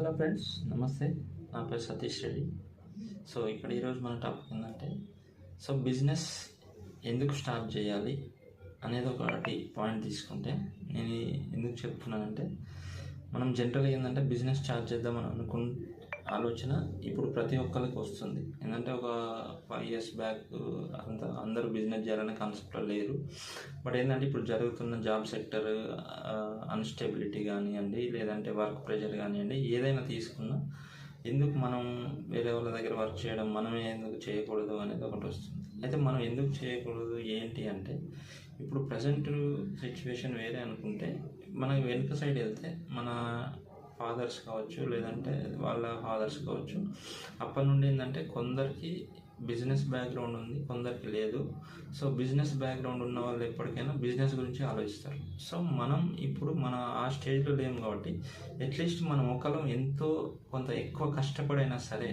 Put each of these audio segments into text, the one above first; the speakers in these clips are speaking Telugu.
హలో ఫ్రెండ్స్ నమస్తే. నా పేరు సతీష్ రెడ్డి. సో ఇక్కడ ఈరోజు మన టాపిక్ ఏంటంటే సో బిజినెస్ ఎందుకు స్టార్ట్ చేయాలి అనేది ఒకటి పాయింట్ తీసుకుంటే నేను ఎందుకు చెప్తున్నానంటే మనం జనరల్గా ఏంటంటే బిజినెస్ స్టార్ట్ చేద్దామని అనుకు ఆలోచన ఇప్పుడు ప్రతి ఒక్కరికి వస్తుంది. ఏంటంటే ఒక ఫైవ్ ఇయర్స్ బ్యాక్ అంత అందరూ బిజినెస్ చేయాలనే కాన్సెప్ట్లో లేరు. బట్ ఏంటంటే ఇప్పుడు జరుగుతున్న జాబ్ సెక్టర్ అన్స్టెబిలిటీ కానివ్వండి లేదంటే వర్క్ ప్రెషర్ కానివ్వండి ఏదైనా తీసుకున్నా ఎందుకు మనం వేరే వాళ్ళ దగ్గర వర్క్ చేయడం మనమే ఎందుకు చేయకూడదు అనేది ఒకటి వస్తుంది. అయితే మనం ఎందుకు చేయకూడదు ఏంటి అంటే ఇప్పుడు ప్రజెంట్ సిచ్యువేషన్ వేరే అనుకుంటే మనం వెనుక సైడ్ వెళ్తే మన ఫాదర్స్ కావచ్చు లేదంటే వాళ్ళ ఫాదర్స్ కావచ్చు. అప్పటి నుండి ఏంటంటే కొందరికి బిజినెస్ బ్యాక్గ్రౌండ్ ఉంది కొందరికి లేదు. సో బిజినెస్ బ్యాక్గ్రౌండ్ ఉన్న వాళ్ళు ఎప్పటికైనా బిజినెస్ గురించి ఆలోచిస్తారు. సో మనం ఇప్పుడు మన ఆ స్టేజ్లో లేము కాబట్టి అట్లీస్ట్ మనం ఒకరు ఎంతో కొంత ఎక్కువ కష్టపడైనా సరే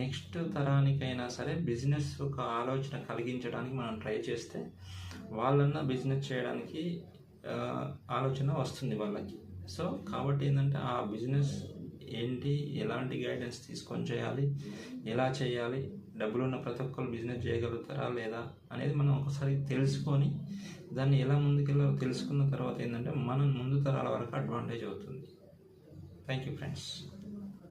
నెక్స్ట్ తరానికైనా సరే బిజినెస్ ఒక ఆలోచన కలిగించడానికి మనం ట్రై చేస్తే వాళ్ళన్నా బిజినెస్ చేయడానికి ఆలోచన వస్తుంది వాళ్ళకి. సో కాబట్టి ఏంటంటే ఆ బిజినెస్ ఏంటి ఎలాంటి గైడెన్స్ తీసుకొని చేయాలి ఎలా చేయాలి డబ్బులు ఉన్న ప్రతి ఒక్కరు బిజినెస్ చేయగలుగుతారా లేదా అనేది మనం ఒకసారి తెలుసుకొని దాన్ని ఎలా ముందుకెళ్ళాలో తెలుసుకున్న తర్వాత ఏంటంటే మనం ముందు తరాల వరకు అడ్వాంటేజ్ అవుతుంది. Thank you friends